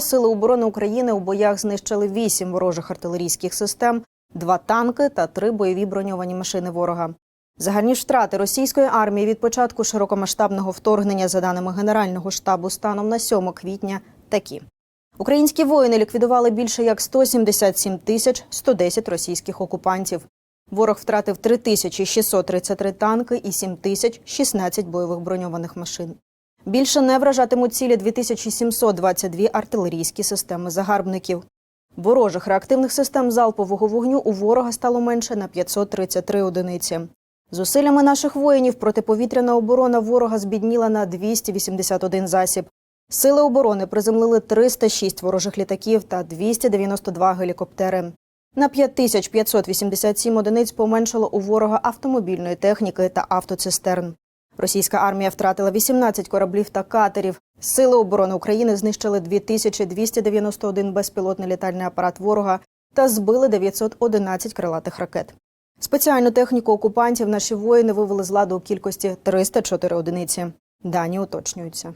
Сили оборони України у боях знищили вісім ворожих артилерійських систем, два танки та три бойові броньовані машини ворога. Загальні втрати російської армії від початку широкомасштабного вторгнення, за даними Генерального штабу, станом на 7 квітня такі. Українські воїни ліквідували більше як 177 тисяч 110 російських окупантів. Ворог втратив 3633 танки і 7016 бойових броньованих машин. Більше не вражатимуть цілі 2722 артилерійські системи загарбників. Ворожих реактивних систем залпового вогню у ворога стало менше на 533 одиниці. Зусиллями наших воїнів протиповітряна оборона ворога збідніла на 281 засіб. Сили оборони приземлили 306 ворожих літаків та 292 гелікоптери. На 5587 одиниць поменшало у ворога автомобільної техніки та автоцистерн. Російська армія втратила 18 кораблів та катерів. Сили оборони України знищили 2291 безпілотний літальний апарат ворога та збили 911 крилатих ракет. Спеціальну техніку окупантів наші воїни вивели з ладу у кількості 304 одиниці. Дані уточнюються.